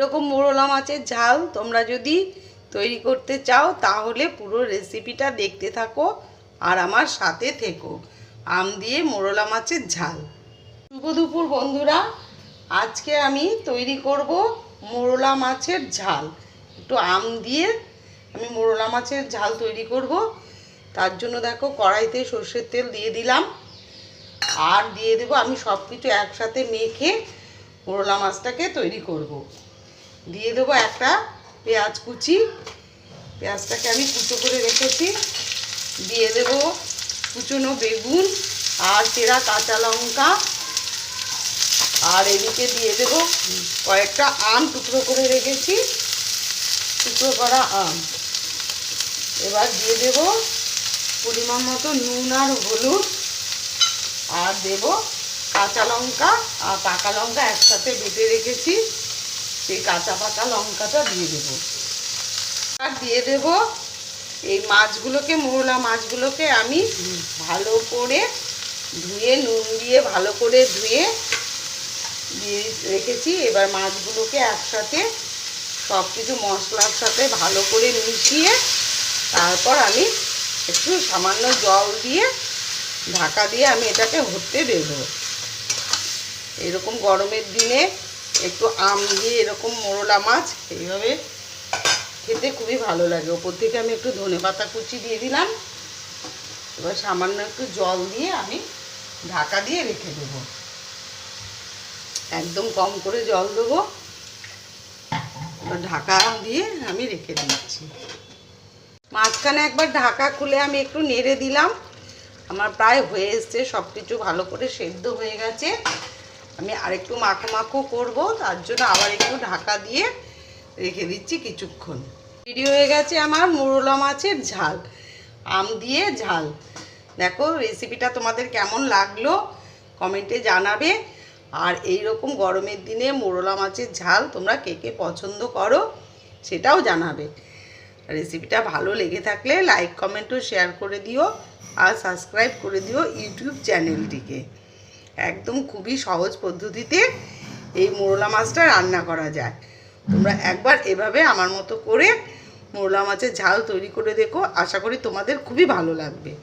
এরকম মোরলা মাছের ঝাল তোমরা যদি তৈরি করতে চাও, তাহলে পুরো রেসিপিটা দেখতে থাকো আর আমার সাথে থেকো। আম দিয়ে মোরলা মাছের ঝাল। শুভ দুপুর বন্ধুরা। আজকে আমি তৈরি করব মোরলা মাছের ঝাল। একটু আম দিয়ে আমি মোরলা মাছের ঝাল তৈরি করব। তার জন্য দেখো কড়াইতে সর্ষের তেল দিয়ে দিলাম। আর দিয়ে দেবো আমি সব কিছু একসাথে মেখে মোরলা মাছটাকে তৈরি করব। দিয়ে দেবো একটা পেঁয়াজ কুচি। পেঁয়াজটাকে আমি কুচো করে রেখেছি। দিয়ে দেবো কুচনো বেগুন আর চেরা কাঁচা লঙ্কা। আর এদিকে দিয়ে দেবো কয়েকটা আম টুকরো করে রেখেছি। টুকরো করা আম। এবার দিয়ে দেব পরিমাণ মতো নুন আর হলুদ। আর দেব কাঁচা লঙ্কা আর পাকা লঙ্কা একসাথে বেটে রেখেছি। সেই কাঁচা পাকা লঙ্কাটা দিয়ে দেব। আর দিয়ে দেব এই মাছগুলোকে, মোরলা মাছগুলোকে আমি ভালো করে ধুয়ে, নুন দিয়ে ভালো করে ধুয়ে দিয়ে রেখেছি। এবার মাছগুলোকে একসাথে সব কিছু মশলার সাথে ভালো করে মিশিয়ে তারপর আমি একটু সামান্য জল দিয়ে ঢাকা দিয়ে আমি এটাকে হতে দেব। এরকম গরমের দিনে একটু আম দিয়ে এরকম মোরলা মাছ, এইভাবে খেতে খুবই ভালো লাগে। ওপর থেকে আমি একটু ধনে পাতা কুচি দিয়ে দিলাম। এবার সামান্য একটু জল দিয়ে আমি ঢাকা দিয়ে রেখে দেবো। একদম কম করে জল দেবো। ঢাকা দিয়ে আমি রেখে দিচ্ছি। মাঝখানে একবার ঢাকা খুলে আমি একটু নেড়ে দিলাম। আমার প্রায় হয়ে এসছে সব কিছু ভালো করে সেদ্ধ হয়ে গেছে। আমি আরেকটু মাখো মাখো করব, তার জন্য আবার একটু ঢাকা দিয়ে রেখে দিচ্ছি কিছুক্ষণ। রেডি হয়ে গেছে আমার মোরলা মাছের ঝাল, আম দিয়ে ঝাল। দেখো রেসিপিটা তোমাদের কেমন লাগল, কমেন্টে জানাবে। আর এই রকম গরমের দিনে মোরলা মাছের ঝাল তোমরা কে কে পছন্দ করো সেটাও জানাবে। রেসিপিটা ভালো লেগে থাকলে লাইক কমেন্টও শেয়ার করে দিও আর সাবস্ক্রাইব করে দিও ইউটিউব চ্যানেলটিকে। একদম খুবই সহজ পদ্ধতিতে এই মোরলা মাছটা রান্না করা যায়। তোমরা একবার এভাবে আমার মতো করে মোরলা মাছের ঝাল তৈরি করে দেখো। আশা করি তোমাদের খুবই ভালো লাগবে।